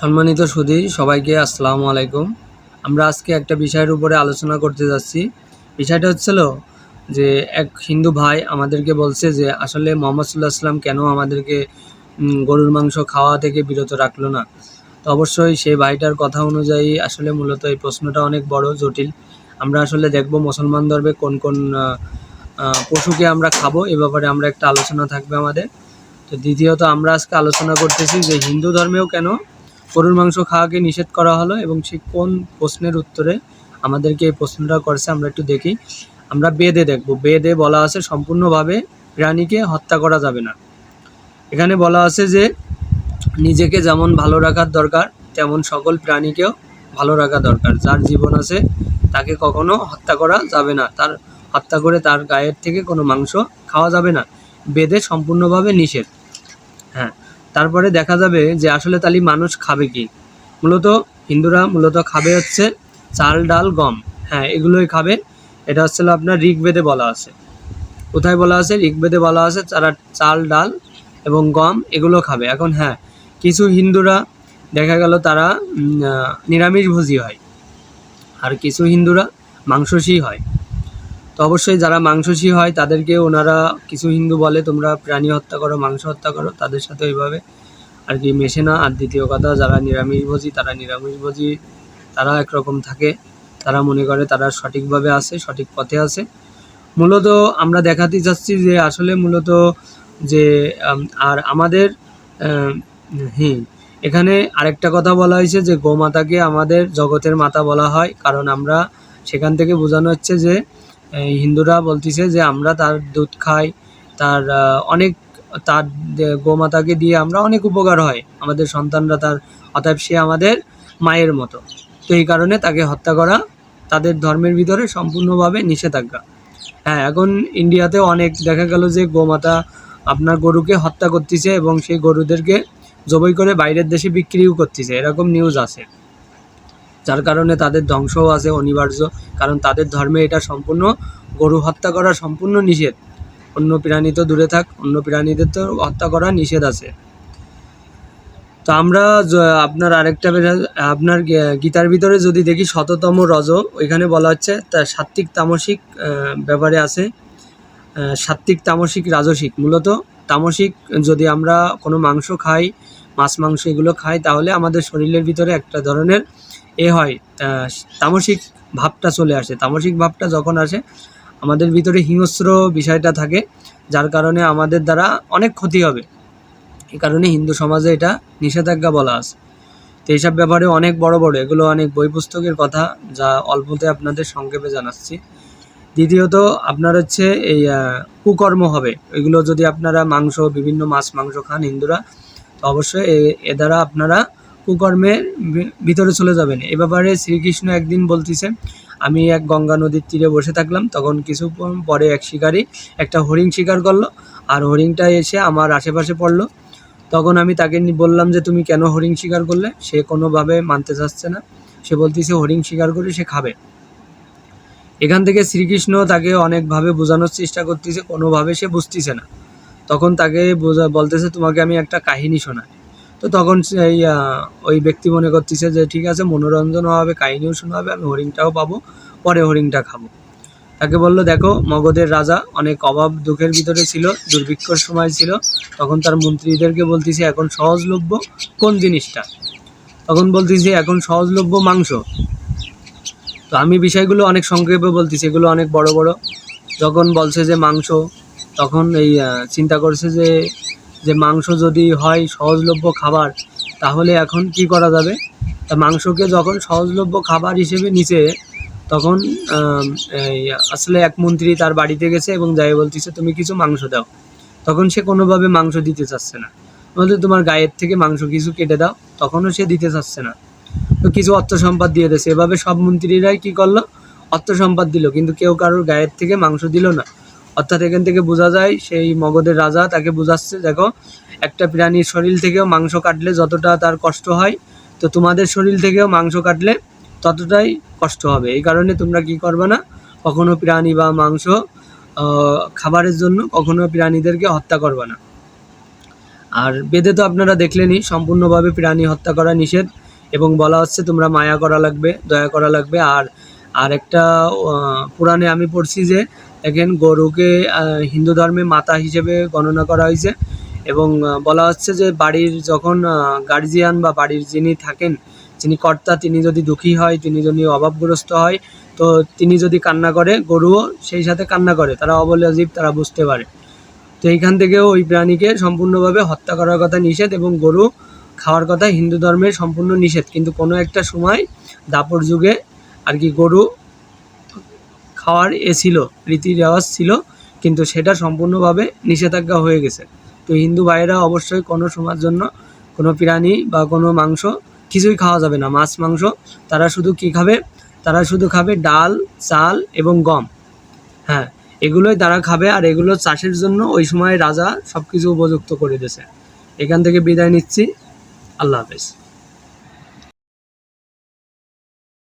সম্মানিত সুধী, সবাইকে আসসালামু আলাইকুম। আমরা আজকে একটা বিষয়ের উপরে আলোচনা করতে যাচ্ছি। বিষয়টা হচ্ছিল যে এক হিন্দু ভাই আমাদেরকে বলছে যে আসলে মোহাম্মদ সাল্লাহ আসলাম কেন আমাদেরকে গরুর মাংস খাওয়া থেকে বিরত রাখল না? তো অবশ্যই সেই ভাইটার কথা অনুযায়ী আসলে মূলত এই প্রশ্নটা অনেক বড়, জটিল। আমরা আসলে দেখব মুসলমান ধর্মে কোন কোন পশুকে আমরা খাব, এ ব্যাপারে আমরা একটা আলোচনা থাকবে আমাদের। তো দ্বিতীয়ত আমরা আজকে আলোচনা করতেছি যে হিন্দু ধর্মেও কেন গরুর মাংস খাওয়াকে নিষেধ করা হলো এবং সে কোন প্রশ্নের উত্তরে আমাদেরকে এই প্রশ্নটা করছে আমরা একটু দেখি। আমরা বেদে দেখব। বেদে বলা আছে সম্পূর্ণভাবে প্রাণীকে হত্যা করা যাবে না। এখানে বলা আছে যে নিজেকে যেমন ভালো রাখার দরকার, তেমন সকল প্রাণীকেও ভালো রাখা দরকার। যার জীবন আছে তাকে কখনো হত্যা করা যাবে না। তার হত্যা করে তার গায়ের থেকে কোনো মাংস খাওয়া যাবে না। বেদে সম্পূর্ণভাবে নিষেধ। হ্যাঁ। তারপরে দেখা যাবে যে আসলে তালি মানুষ খাবে কি? মূলত হিন্দুরা মূলত খাবে হচ্ছে চাল, ডাল, গম। হ্যাঁ এগুলোই খাবে। এটা হচ্ছে আপনার ঋগ্বেদে বলা আছে। কোথায় বলা আছে? ঋগ্বেদে বলা আছে তারা চাল, ডাল এবং গম এগুলো খাবে। এখন হ্যাঁ কিছু হিন্দুরা দেখা গেল তারা নিরামিষভোজী হয়। আর কিছু হিন্দুরা মাংসশী হয়। তো অবশ্যই যারা মাংসশী হয়, তাদেরকে ওনারা কিছু হিন্দু বলে, তোমরা প্রাণী হত্যা করো, মাংস হত্যা করো, তাদের সাথে ওইভাবে। আর কি মেশে না। আর দ্বিতীয় কথা, যারা নিরামিষভোজী তারা নিরামিষভোজী তারা একরকম থাকে। তারা মনে করে তারা সঠিকভাবে আছে সঠিক পথে আছে মূলত আমরা দেখাতে চাচ্ছি যে, আসলে মূলত যে আর আমাদের হ্যাঁ এখানে আরেকটা কথা বলা হয়েছে যে, গোমাতাকে আমাদের জগতের মাতা বলা হয়। কারণ আমরা সেখান থেকে বোঝানো হচ্ছে যে হিন্দুরা বলতেছে যে আমরা তার দুধ খাই, তার অনেক, তার গোমাতাকে দিয়ে আমরা অনেক উপকার হয়। আমাদের সন্তানরা তার, অতএব সে আমাদের মায়ের মতো। তো এই কারণে তাকে হত্যা করা তাদের ধর্মের ভিতরে সম্পূর্ণভাবে নিষেধাজ্ঞা। হ্যাঁ এখন ইন্ডিয়াতেও অনেক, দেখা গেল যে গোমাতা আপনার গরুকে হত্যা করতেছে এবং সেই গরুদেরকে জবই করে বাইরের দেশে বিক্রিও করতেছে। এরকম নিউজ আছে। যার কারণে তাদের ধ্বংসও আছে, অনিবার্য। কারণ তাদের ধর্মে এটা সম্পূর্ণ, গরু হত্যা করা সম্পূর্ণ নিষেধ। অন্য প্রাণী তো দূরে থাক, অন্য প্রাণীদের তো হত্যা করা নিষেধ আছে। তো আমরা আপনার আরেকটা আপনার গীতার ভিতরে যদি দেখি শততম রজ, ওইখানে বলা হচ্ছে তা সাত্বিক তামসিক ব্যাপারে আছে। সাত্বিক তামসিক রাজসিক। মূলত তামসিক যদি আমরা কোনো মাংস খাই, মাছ মাংস এগুলো খাই, তাহলে আমাদের শরীরের ভিতরে একটা ধরনের এ হয় তামসিক ভাবটা চলে আসে। তামসিক ভাবটা যখন আসে, আমাদের ভিতরে হিংস্র বিষয়টা থাকে, যার কারণে আমাদের দ্বারা অনেক ক্ষতি হবে। এই কারণে হিন্দু সমাজে এটা নিষেধাজ্ঞা বলা আছে। তো এইসব ব্যাপারে অনেক বড় বড়, এগুলো অনেক বই পুস্তকের কথা, যা অল্পতে আপনাদের সংক্ষেপে জানাচ্ছি। দ্বিতীয়ত, আপনার হচ্ছে এই কুকর্ম হবে। এগুলো যদি আপনারা মাংস, বিভিন্ন মাছ, মাংস খান হিন্দুরা, তো অবশ্যই এ- এ দ্বারা আপনারা কুকর্মের ভি- ভিতরে চলে যাবেন। এ ব্যাপারে শ্রীকৃষ্ণ একদিন বলতেছে, আমি এক গঙ্গা নদীর তীরে বসে থাকলাম। তখন কিছু পরে এক শিকারী একটা হরিণ শিকার করল, আর হরিণটা এসে আমার আশেপাশে পড়ল। তখন আমি তাকে বললাম যে, তুমি কেন হরিণ শিকার করলে? সে কোনোভাবে মানতে চাচ্ছে না। সে বলতেছে, হরিণ শিকার করে, সে খাবে। এখান থেকে শ্রীকৃষ্ণ তাকে অনেকভাবে বোঝানোর চেষ্টা করতেছে, কোনোভাবে সে বুঝতেছে না। তখন তাকে বোঝা, বলতেছে, তোমাকে আমি একটা কাহিনী শোনাই। তো তখন সেই ওই ব্যক্তি মনে করতেছে যে ঠিক আছে মনোরঞ্জনও হবে, কাহিনীও শোনা হবে আমি হরিণটাও পাবো, পরে হরিণটা খাব। তাকে বলল, দেখো, মগধের রাজা অনেক অভাব দুঃখের ভিতরে ছিল, দুর্ভিক্ষর সময় ছিল, তখন তার মন্ত্রীদেরকে বলতেছে, এখন সহজলভ্য কোন জিনিসটা? তখন বলতেছি, এখন সহজলভ্য মাংস। তো আমি বিষয়গুলো অনেক সংক্ষেপে বলতেছি, এগুলো অনেক বড় বড়। যখন বলছে যে মাংস, তখন এই চিন্তা করছে যে যে মাংস যদি হয় সহজলভ্য খাবার, তাহলে এখন কি করা যাবে? তা মাংসকে যখন সহজলভ্য খাবার হিসেবে নিচে তখন আসলে এক মন্ত্রী তার বাড়িতে গেছে এবং যাই বলতেছে, তুমি কিছু মাংস দাও। তখন সে কোনোভাবে মাংস দিতে চাচ্ছে না। বলতে তোমার গায়ের থেকে মাংস কিছু কেটে দাও। তখনও সে দিতে চাচ্ছে না। তো কিছু অর্থ সম্পদ দিয়ে দিয়েছে। এভাবে সব মন্ত্রীরাই কি করল? অর্থ সম্পদ দিল, কিন্তু কেউ কারোর গায়ের থেকে মাংস দিল না। অর্থাৎ এখান থেকে বোঝা যায় সেই মগধের রাজা তাকে বোঝাচ্ছে, দেখো, একটা প্রাণীর শরীর থেকেও মাংস কাটলে যতটা তার কষ্ট হয়, তো তোমাদের শরীর থেকেও মাংস কাটলে ততটাই কষ্ট হবে। এই কারণে তোমরা কি করবে না, কখনো প্রাণী বা মাংস খাবারের জন্য কখনো প্রাণীদেরকে হত্যা করবে না। আর বেদে তো আপনারা দেখলেনই, সম্পূর্ণভাবে প্রাণী হত্যা করা নিষেধ এবং বলা হচ্ছে তোমরা মায়া করা লাগবে, দয়া করা লাগবে। আর আর একটা পুরাণে আমি পড়ছি যে, দেখেন, গরুকে হিন্দু ধর্মে মাতা হিসেবে গণনা করা হয়েছে এবং বলা হচ্ছে যে বাড়ির যখন গার্জিয়ান বা বাড়ির যিনি থাকেন, যিনি কর্তা, তিনি যদি দুঃখী হয়, তিনি যদি অভাবগ্রস্ত হয়, তো তিনি যদি কান্না করে, গরুও সেই সাথে কান্না করে। তারা অবলা জীব তারা বুঝতে পারে। তো এইখান থেকেও ওই প্রাণীকে সম্পূর্ণভাবে হত্যা করার কথা নিষেধ এবং গরু খাওয়ার কথা হিন্দু ধর্মের সম্পূর্ণ নিষেধ। কিন্তু কোনো একটা সময়, দাপর যুগে আর কি গরু খাওয়ার এ ছিল, রীতি রেওয়াজ ছিল, কিন্তু সেটা সম্পূর্ণভাবে নিষেধাজ্ঞা হয়ে গেছে। তো হিন্দু ভাইয়েরা অবশ্যই কোনো সময়ের জন্য কোনো প্রাণী বা কোনো মাংস কিছুই খাওয়া যাবে না। মাছ, মাংস, তারা শুধু কী খাবে? তারা শুধু খাবে ডাল, চাল এবং গম। হ্যাঁ এগুলোই তারা খাবে আর এগুলো চাষের জন্য ওই সময় রাজা সব কিছু উপযুক্ত করে দিয়েছে। এখান থেকে বিদায় নিচ্ছি। আল্লাহ হাফেজ।